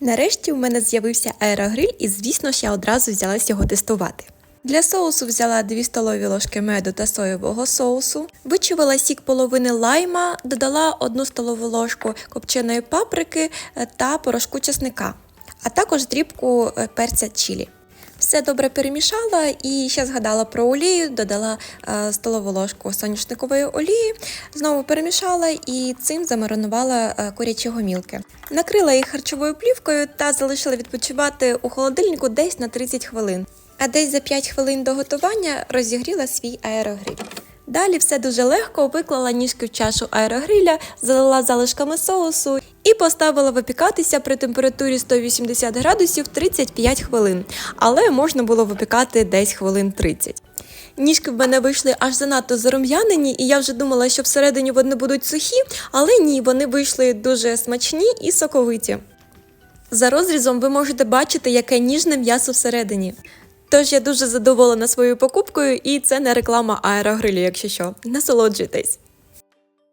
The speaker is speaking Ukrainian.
Нарешті у мене з'явився аерогриль, і звісно ж я одразу взялась його тестувати. Для соусу взяла 2 столові ложки меду та соєвого соусу, вичувала сік половини лайма, додала 1 столову ложку копченої паприки е, та порошку чесника, а також дрібку е, перця чілі. Все добре перемішала і ще згадала про олію, додала е, столову ложку соняшникової олії, знову перемішала і цим замаринувала е, курячі гомілки. Накрила їх харчовою плівкою та залишила відпочивати у холодильнику десь на 30 хвилин. А десь за 5 хвилин до готування розігріла свій аерогриль. Далі все дуже легко виклала ніжки в чашу аерогриля, залила залишками соусу і поставила випікатися при температурі 180 градусів 35 хвилин, але можна було випікати десь хвилин 30. Ніжки в мене вийшли аж занадто зарум'янені, і я вже думала, що всередині вони будуть сухі, але ні, вони вийшли дуже смачні і соковиті. За розрізом ви можете бачити, яке ніжне м'ясо всередині. Тож я дуже задоволена своєю покупкою, і це не реклама аерогрилю, якщо що. Насолоджуйтесь!